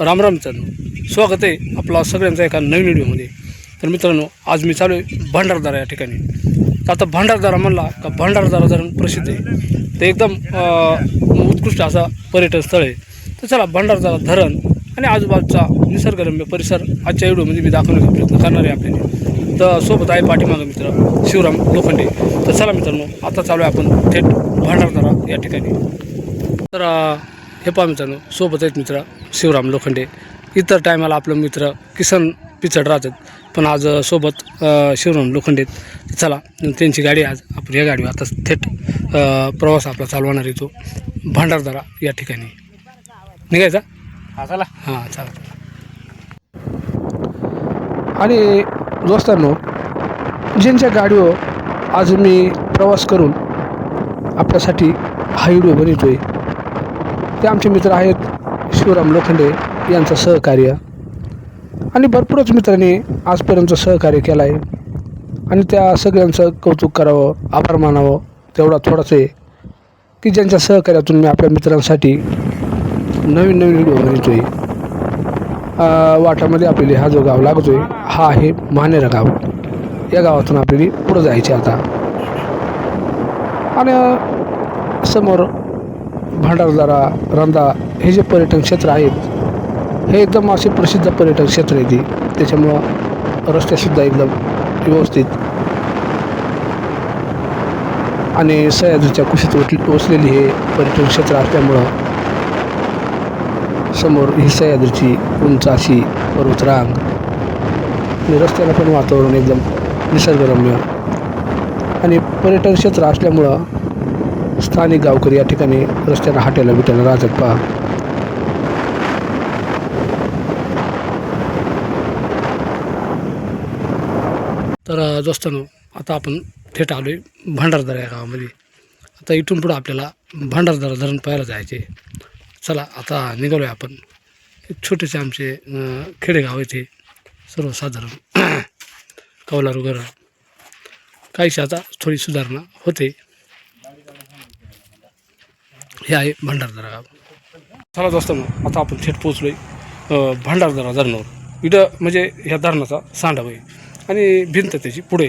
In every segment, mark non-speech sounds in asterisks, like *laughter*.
राम राम मित्रांनो स्वागत आहे आपला सगळ्यांचा एका नवीन व्हिडिओमध्ये. तर मित्रांनो आज मी चालू आहे भंडारदारा या ठिकाणी. तर आता भंडारदारा म्हणला का भंडारदारा धरण प्रसिद्ध आहे ते एकदम उत्कृष्ट असा पर्यटन स्थळ आहे. तर चला भंडारदारा धरण आणि आजूबाजूचा निसर्गरम्य परिसर आजच्या व्हिडिओमध्ये मी दाखवण्याचा प्रयत्न करणार आहे आपल्याला. तर सोबत आहे पाठीमागं मित्र शिवराम लोखंडे. तर चला मित्रांनो आता चालू आहे आपण थेट भंडारदारा या ठिकाणी. तर हे पहा मित्रांनो सोबत आहेत मित्र शिवराम लोखंडे. इतर टायमाला आपलं मित्र किसन पिचड राहतात. पण आज सोबत शिवराम लोखंडे चला त्यांची गाडी आहे आज आपण या गाडीवर आता थेट प्रवास आपला चालवणार येतो भांडारदारा या ठिकाणी. निघायचा? हा चला. हां चालेल आणि दोस्तांनो ज्यांच्या गाडीवर आज मी प्रवास करून आपल्यासाठी हा व्हिडिओ बनवतोय ते आमचे मित्र आहेत शिवराम लोखंडे यांचं सहकार्य. आणि भरपूरच मित्रांनी आजपर्यंत सहकार्य केलं आहे आणि त्या सगळ्यांचं कौतुक करावं आभार मानावं तेवढा थोडाच आहे की ज्यांच्या सहकार्यातून मी आपल्या मित्रांसाठी नवीन नवीन व्हिडिओ बनवतोय. आहे वाटामध्ये आपल्याला हा जो गाव लागतोय हा आहे मानेरा गाव. या गावातून आपल्याला पुढं जायचे आता. आणि समोर भांडारदारा रंदा हे जे पर्यटन क्षेत्र आहेत हे एकदम असे प्रसिद्ध पर्यटन क्षेत्र आहे ती. त्याच्यामुळं रस्त्यासुद्धा एकदम व्यवस्थित. आणि सह्याद्रीच्या कुशीत वटली वसलेली हे पर्यटन क्षेत्र असल्यामुळं समोर ही सह्याद्रीची उंच अशी पर्वतरांग आणि रस्त्याला पण वातावरण एकदम निसर्गरम्य. आणि पर्यटन क्षेत्र असल्यामुळं स्थानिक गावकरी या ठिकाणी रस्त्याला हाटेला बिटायला राहतात पहा. तर दोस्तांनो आता आपण थेट आलो आहे भांडारदरा या गावामध्ये. आता इथून पुढं आपल्याला भांडारदरा धरण पाहायला जायचे चला आता निघालो आहे आपण. एक छोटेसे आमचे खेडेगाव येथे सर्वसाधारण *clears throat* कौलारू घर. काहीशी आता थोडी सुधारणा होते. हे आहे भंडारदरा गाव चला असताना आता आपण थेट पोचलो आहे भंडारदरा धरणावर. इथं म्हणजे ह्या धरणाचा सांडव आहे आणि भिंत त्याची पुढे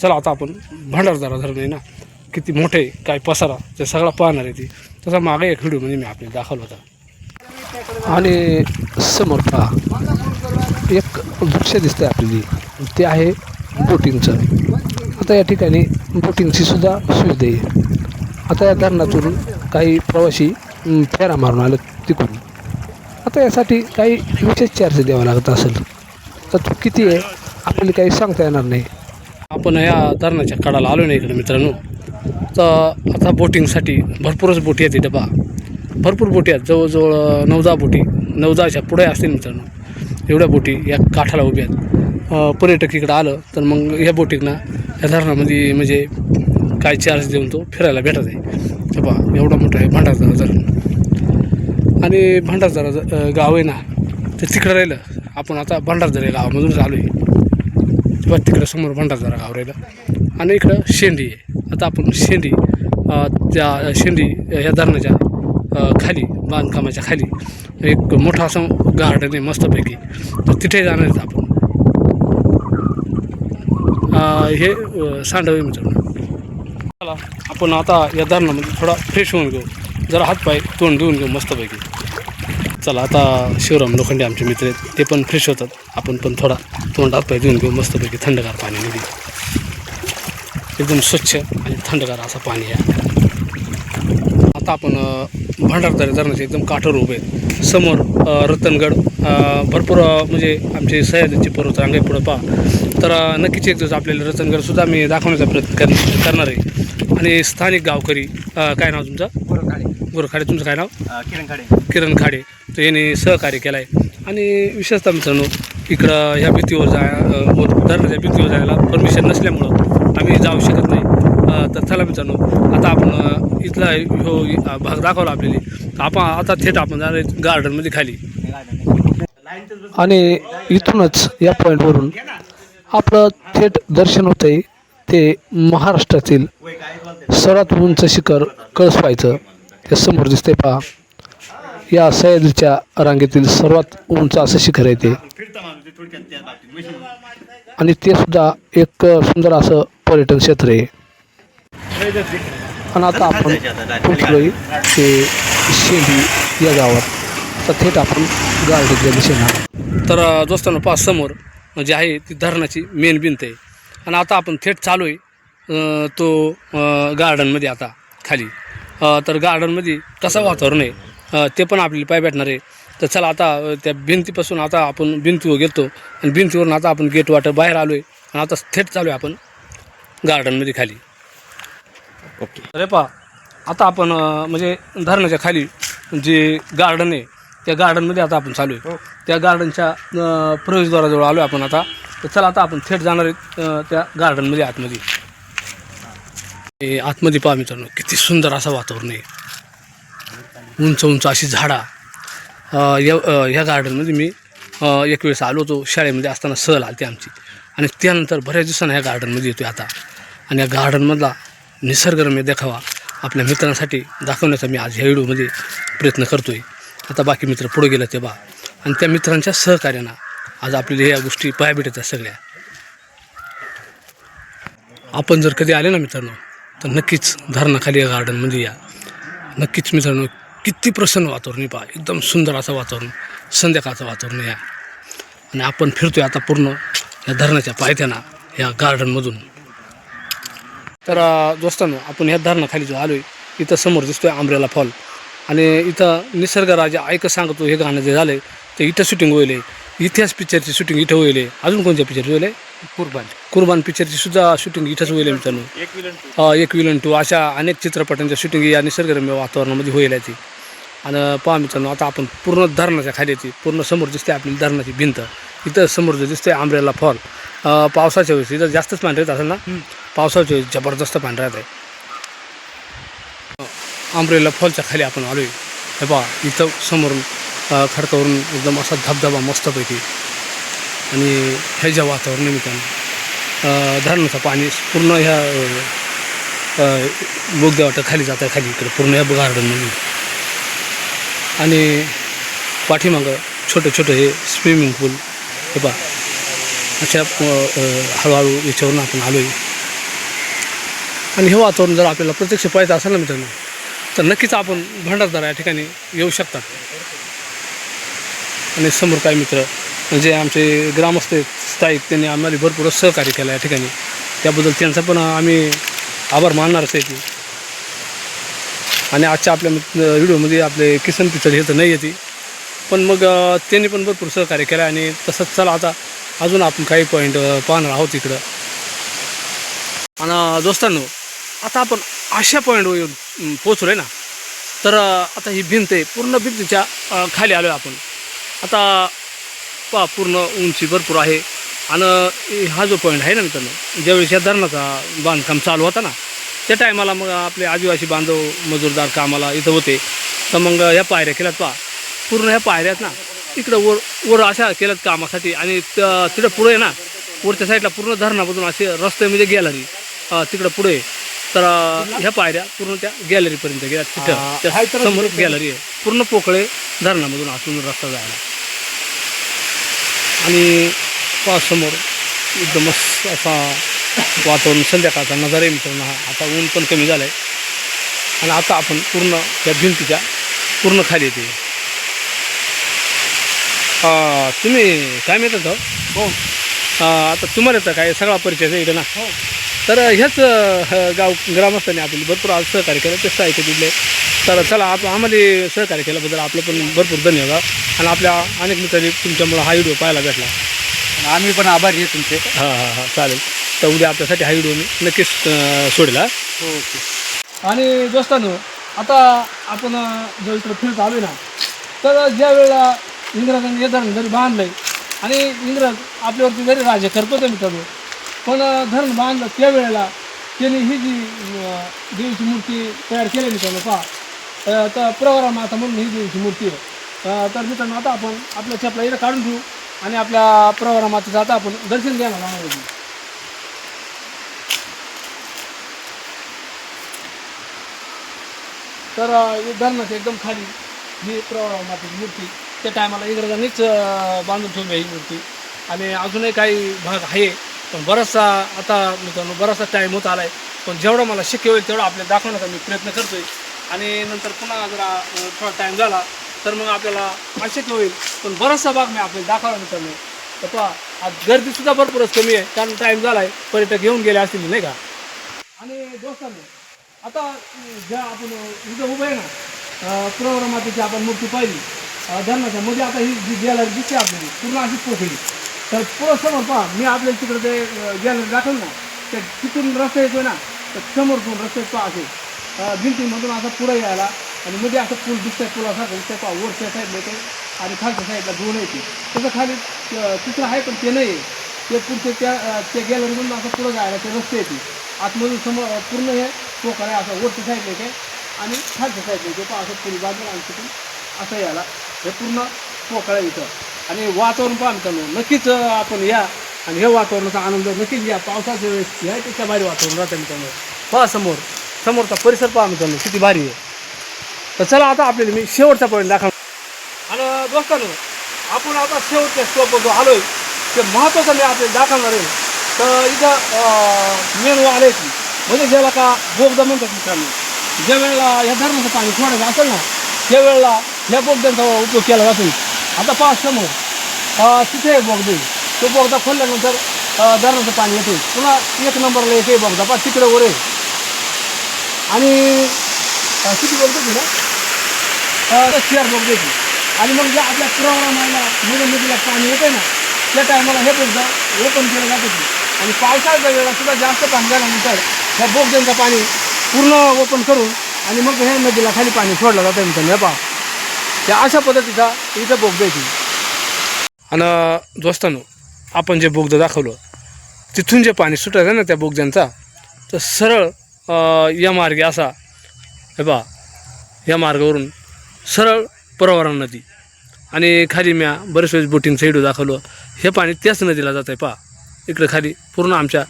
चला आता आपण भंडारदरा धरण आहे ना. किती मोठे काय पसारा ते सगळा पाहणार आहे ती. तसा मागे एक व्हिडिओमध्ये म्हणजे मी आपल्याला दाखवला होता. आणि समोर पहा एक दृश्य दिसतंय आपल्याला. ते आहे बोटिंगचं. आता या ठिकाणी बोटिंगची सुद्धा सुविधा आहे. आता या धरणातून काही प्रवासी फेरा मारून आले तिकडून. आता यासाठी काही विशेष चार्ज द्यावा लागत असेल. तर तो किती आहे आपल्याला काही सांगता येणार नाही. आपण या धरणाच्या कडाला आलो नाही इकडे मित्रांनो. तर आता बोटिंगसाठी भरपूरच बोटी आहेत डबा भरपूर बोटी आहेत. जवळजवळ नऊ बोटी नऊ दहाच्या पुढे असतील मित्रांनो. एवढ्या बोटी या काठाला उभ्या आहेत. पर्यटक इकडं आलं तर मग ह्या बोटींना या धरणामध्ये म्हणजे काय चार्ज देऊन तो फिरायला भेटत आहे. तर पहा एवढा मोठा आहे भांडारदरा धरण आणि भंडारदरा गाव आहे ना ते तिकडं राहिलं. आपण आता भंडारदरा गावामधून चालू आलो आहे. तेव्हा तिकडं समोर भंडारदरा गाव राहिलं. आणि इकडं शेंडी आहे. आता आपण शेंडी त्या शेंडी या धरणाच्या खाली बांधकामाच्या खाली एक मोठा असं गार्डन आहे मस्तपैकी. तर तिथे जाणार आहेत आपण. हे अं, मित्रांनो. चला आपण आता या धरणामध्ये थोडा फ्रेश होऊन घेऊ. जरा हातपाय तोंड देऊन घेऊ मस्तपैकी. चला आता शिवराम लोखंडे आमचे मित्र आहेत ते पण फ्रेश होतात. आपण पण थोडा तोंड हातपाय देऊन घेऊ मस्तपैकी थंडगार पाणी पाण्यामध्ये एकदम स्वच्छ आणि थंडगार असं पाणी आहे. आता आपण अ, धरणाचे एकदम काठावर उभे आहेत. समोर रतनगड भरपूर म्हणजे आमचे सह्याद्रीचे पर्वत रांगे पुढं पहा. तर नक्कीच एक दिवस आपल्याला रतनगडसुद्धा मी दाखवण्याचा प्रयत्न कर करणार आहे. आणि स्थानिक गावकरी अ, काय नाव तुमचं? गोरखाडे. गोरखाडे तुमचं काय नाव? किरण खाडे किरण खाडे तर याने सहकार्य केलं आहे आणि विशेषतः मित्रांनो इकडं ह्या भीतीवर जा अ, धरणाच्या भीतीवर जायला परमिशन नसल्यामुळं आम्ही जाऊ शकत नाही. अ, तर चला मित्रांनो आता आपण अ, इथला अ, भाग दाखवला आपल्याला. तर आपण आता थेट आपण जाणार आहे गार्डनमध्ये खाली. आणि इथूनच या पॉईंटवरून आपलं थेट दर्शन होतं आहे ते महाराष्ट्रातील सर्वात उंच शिखर कळसवायचं ते समोर दिसते पहा. या सह्याद्रीच्या रांगेतील सर्वात उंच असं शिखर आहे ते. आणि ते सुद्धा एक सुंदर असं पर्यटन क्षेत्र आहे. आणि आता आपण पोचलोय ते शेंडी या गावात. तर थेट आपण गार्डनच्या दिशेनं. तर दोस्तांना पाच समोर जे आहे ती धरणाची मेन भिंत आहे. आणि आता आपण थेट चालू आहे तो गार्डनमध्ये आता खाली. तर गार्डनमध्ये कसं वातावरण आहे? ते पण आपल्याला पाय भेटणार आहे. तर चला आता त्या भिंतीपासून आता आपण भिंतीवर गेलतो आणि भिंतीवरून आता आपण गेट वाटर बाहेर आलो आहे आणि आता थेट चालू आहे आपण गार्डनमध्ये खाली. ओके. अरे पा आता आपण म्हणजे धरणाच्या खाली जे गार्डन आहे त्या गार्डनमध्ये आता आपण चालू आहे. त्या गार्डनच्या प्रवेशद्वाराजवळ आलो आपण आता. तर चला आता आपण थेट जाणार आहेत अं, त्या गार्डनमध्ये आतमध्ये. हे आतमध्ये पहा मित्रांनो किती सुंदर असं वातावरण आहे. उंच उंच अशी झाडा. या ह्या गार्डनमध्ये मी एक वेळेस आलो होतो शाळेमध्ये असताना सहल आली आमची. आणि त्यानंतर बऱ्याच दिवसांना ह्या गार्डनमध्ये येतो आता. आणि या गार्डनमधला निसर्गरम्य देखावा आपल्या मित्रांसाठी दाखवण्याचा मी आज ह्या व्हिडिओमध्ये प्रयत्न करतो आहे आता बाकी मित्र पुढे गेलं ते बा. आणि त्या मित्रांच्या सहकार्यानं आज आपल्याला ह्या गोष्टी पाया भेटत आहेत सगळ्या. आपण जर कधी आले ना मित्रांनो तर नक्कीच धरणाखाली या गार्डनमध्ये या. नक्कीच मित्रांनो किती प्रसन्न वातावरण आहे पहा एकदम सुंदर असं वातावरण संध्याकाळचं वातावरण या. आणि आपण फिरतोय आता पूर्ण या धरणाच्या पायथ्याना या गार्डनमधून तर दोस्तांनो आपण ह्या धरणाखाली जो आलो आहे इथं समोर दिसतोय आंब्रेला फॉल. आणि इथं निसर्गराजा ऐकत सांगतो हे गाणं जे झालं आहे ते इथं शूटिंग होईल. आहे. इतिहास पिक्चरची शूटिंग इथं होईल. अजून कोणत्या पिक्चरची होईल? आहे? कुर्बान कुर्बान पिक्चरची सुद्धा शूटिंग इथंच होईल मित्रांनो. एक विलन अ, एक विलन टू अशा अनेक चित्रपटांच्या शूटिंग या निसर्गरम्य वातावरणामध्ये होईल ती आणि पहा मित्रांनो आता आपण पूर्ण धरणाच्या खाली येते पूर्ण समोर दिसते आपली धरणाची भिंत. इथं समोर जो दिसते आंब्रेला फॉल पावसाच्या वेळेस इथं जास्तच पाणी राहत असेल ना पावसाच्या वेळेस जबरदस्त पाणी राहत आहे. आंब्रेला फॉलच्या खाली आपण आलो आहे हे पहा इथं समोरून खडकावरून एकदम असा धबधबा मस्तपैकी. आणि ह्याच्या वातावरण निमित्तानं धरणाचं पाणी पूर्ण ह्या अ, अ, बोगद्या खाली जात आहे खाली इकडे पूर्ण ह्या गार्डनमध्ये आणि पाठीमागं छोटे छोटे हे स्विमिंग पूल हे पहा. अशा हळूहळू याच्यावरून आपण आलो आहे आणि हे वातावरण जर आपल्याला प्रत्यक्ष पाहायचं असेल ना मित्रांनो तर नक्कीच आपण भंडारदारा या ठिकाणी येऊ शकतात आणि समोर काय मित्र म्हणजे आमचे ग्रामस्थ स्थायिक त्यांनी आम्हाला भरपूर सहकार्य केलं या ठिकाणी. त्याबद्दल त्यांचा पण आम्ही आभार मानणारच आहे की. आणि आजच्या आपल्या व्हिडिओमध्ये आपले किसन पिचड हे तर नाही येते पण मग त्यांनी पण भरपूर सहकार्य केलं आणि तसंच चला आता अजून आपण काही पॉईंट पाहणार आहोत इकडं. आणि दोस्तांनो आता आपण अशा पॉईंटवर येऊन पोचलो आहे ना. तर आता ही भिंत आहे पूर्ण भिंतीच्या खाली आलो आहे आपण. आता पा पूर्ण उंची भरपूर आहे. आणि हा जो पॉईंट आहे ना मित्रांनो ज्यावेळेस या धरणाचा बांधकाम चालू होता ना त्या टायमाला मग आपले आदिवासी बांधव मजूरदार कामाला इथं होते. तर मग ह्या पायऱ्या केल्यात पा पूर्ण ह्या पायऱ्यात ना इकडं वर वर अशा केल्यात कामासाठी. आणि तिकडं पुढे आहे ना वरच्या साईडला पूर्ण धरणामधून असे रस्ते म्हणजे गॅलरी तिकडं पुढे तर ह्या पायऱ्या पूर्ण त्या गॅलरीपर्यंत गेल्या. तिथं हा, त्या समोर गॅलरी आहे. पूर्ण पोकळे धरणामधून आतून रस्ता जायला. आणि पाच समोर एकदमच असा वातावरण संध्याकाळचा नजारा आहे मित्रांनो हा. आता ऊन पण कमी झालं आहे आणि आता आपण पूर्ण त्या भिंतीच्या पूर्ण खाली येते तुम्ही काय मिळतात हो. आता तुम्हाला येतं काय सगळा परिचय आहे इकडे ना. तर ह्याच गाव ग्रामस्थांनी आपल्याला भरपूर आज सहकार्य केलं ते साहित्य दिले. तर चला आप आम्हाला सहकार्य केल्याबद्दल आपलं पण भरपूर धन्यवाद. आणि आपल्या अनेक मित्रांनी तुमच्यामुळं हा व्हिडिओ पाहायला भेटला. आम्ही पण आभारी आहे तुमचे. हां हां हां चालेल. तर उद्या आपल्यासाठी हा व्हिडिओ मी नक्कीच सोडेल. ओके. आणि दोस्तांनो आता आपण जो इकडं फिरत आलो ना तर ज्या वेळेला इंग्रजांनी हे धरण जरी बांधलंय आणि इंग्रज आपल्यावरती जरी राज्य करतो ते मित्रांनो पण धरण बांधलं त्यावेळेला त्यांनी ही जी देवीची मूर्ती तयार केली मित्रांनो पहा. तर प्रवरा माता म्हणून ही देवीची मूर्ती आहे. तर मित्रांनो आता आपण आपल्या चपला इथं काढून घेऊ आणि आपल्या प्रवरा मातेचं आता आपण दर्शन घ्यायला जाणार तर अ, धरणाचं एकदम खाली ही प्रवरा मातेची मूर्ती त्या टायमाला इंग्रजांनीच बांधून ठेवली ही मूर्ती. आणि अजूनही काही भाग आहे. पण बराचसा आता मित्रांनो बराचसा टाईम होत आला आहे पण जेवढं मला शक्य होईल तेवढं आपल्याला दाखवण्याचा मी प्रयत्न करतो आहे आणि नंतर पुन्हा जरा थोडा टाईम झाला तर मग आपल्याला अशक्य होईल. पण बराचसा भाग मी आपल्याला दाखवला मित्रांनो. तर पहा आज गर्दीसुद्धा भरपूरच कमी आहे. कारण टाईम झाला आहे पर्यटक येऊन गेले असतील नाही का? आणि दोस्तांनो आता ज्या आपण इथं उभं आहे ना प्रवरा मातेची आपण मूर्ती पाहिली. धरणाच्या मध्ये आता ही जी गॅलरी दिसते आपल्याला पूर्ण अशी पोखली तर पुढं समोर पहा मी आपल्याला तिकडे ते गॅलरी दाखवलं ना ते तिथून रस्ता येतोय ना तर समोर समोरतून रस्त्यात पहा असे. भिंतीमधून असा पुढं यायला आणि मध्ये असं पूल दिसतंय पुलासारखं दिसतंय पहा वरच्या साईडला येते आणि खालच्या साईडला दोन येते. त्याचं खाली अं, तिसरं आहे पण ते नाही आहे. ते पुढचे त्या त्या गॅलरीमधून असं पुढं जायला ते रस्ते येते. आतमधून समोर पूर्ण हे पोकर आहे असं वरच्या साईडला येते आणि खालच्या साईडला येते. पहा असं पुढे बाजूला आणि तिथून असं यायला. हे पूर्ण पोकळ आहे इथं. आणि वातावरण पहा मित्रांनो नक्कीच आपण या आणि हे वातावरणाचा आनंद नक्कीच या पावसाच्या वेळेस या त्याच्या भारी वातावरण राहतं मित्रांनो पहा समोर समोरचा परिसर पहा मित्रांनो किती भारी आहे. तर चला आता आपल्याला मी शेवटचा पॉईंट दाखव आणि दोस्तांनो आपण आता शेवटच्या स्टॉपवर आहे ते महत्त्वाचं मी आपल्याला दाखवणार आहे. तर इथं मेन आले की म्हणजे ज्याला का बोगदा म्हणतात मित्रांनो ज्या वेळेला या धरणाचं पाणी सोडायचं असेल ना त्या वेळेला ह्या बोगद्यांचा उपयोग केला जातो. आता पाच समोर अं, तिथे एक बोगदे. तो बोगदा खोलल्यानंतर धरणाचं पाणी येते पुन्हा एक नंबरला येते बोगदा. पा तिकडे वर आहे. आणि किती बोलतो तुला शेअर बोगदे आणि मग जे आपल्या पुरावळा मायला मुलं नदीला पाणी येते ना त्या टायमाला हे बोगदा ओपन केलं जात ते. आणि पावसाळ्याच्या वेळेला सुद्धा जास्त पाणी झाल्यानंतर ह्या बोगद्यांचं पाणी पूर्ण ओपन करून आणि मग ह्या नदीला खाली पाणी सोडलं जातं मित्रांनो हे पहा. त्या अशा पद्धतीचा इथं बोगदा येते आणि दोस्तांनो आपण जे बोगदा दाखवलं तिथून जे पाणी सुटायचं ना त्या बोगद्यांचा तर सरळ या मार्गे असा हे पहा या मार्गावरून सरळ प्रवरा नदी आणि खाली म्या बरेच वेळेस बोटिंग साईड दाखवलं. हे पाणी त्याच नदीला जात आहे पहा. इकडं खाली पूर्ण आमच्या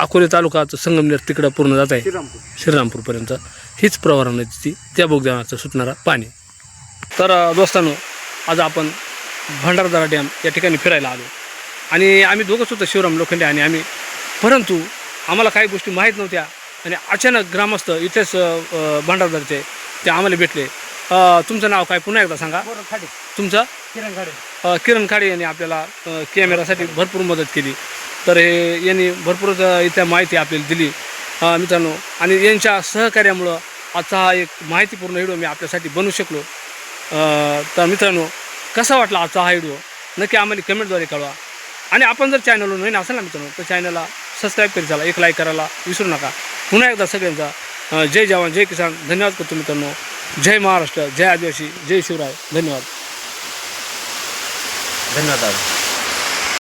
अकोले तालुकाचं संगमनेर तिकडं पूर्ण जात आहे. श्रीरामपूर. श्रीरामपूरपर्यंत. हीच प्रवरा नदीची त्या बोगद्याचं सुटणारा पाणी. तर दोस्तांनो आज आपण भंडारदरा डॅम या ठिकाणी फिरायला आलो. आणि आम्ही दोघंच होतो शिवराम लोखंडे आणि आम्ही. परंतु आम्हाला काही गोष्टी माहीत नव्हत्या आणि अचानक ग्रामस्थ इथेच भंडारदरचे ते आम्हाला भेटले. तुमचं नाव काय? पुन्हा एकदा सांगा. तुमचं? किरण खाडे किरण खाडे यांनी आपल्याला कॅमेरासाठी भरपूर मदत केली. तर हे यांनी भरपूर इथं माहिती आपल्याला दिली. मित्रांनो आणि यांच्या सहकार्यामुळं आजचा हा एक माहितीपूर्ण व्हिडिओ मी आपल्यासाठी बनवू शकलो. तर मित्रांनो कसा वाटला आजचा हा व्हिडिओ नक्की आम्हाला कमेंटद्वारे कळवा. आणि आपण जर चॅनलवर नवीन असेल ना मित्रांनो तर चॅनलला सबस्क्राईब करीत झाला एक लाईक करायला विसरू नका. पुन्हा एकदा सगळ्यांचा जय जवान जय किसान. धन्यवाद करतो मित्रांनो. जय महाराष्ट्र जय आदिवासी जय शिवराय. धन्यवाद. धन्यवाद. दादा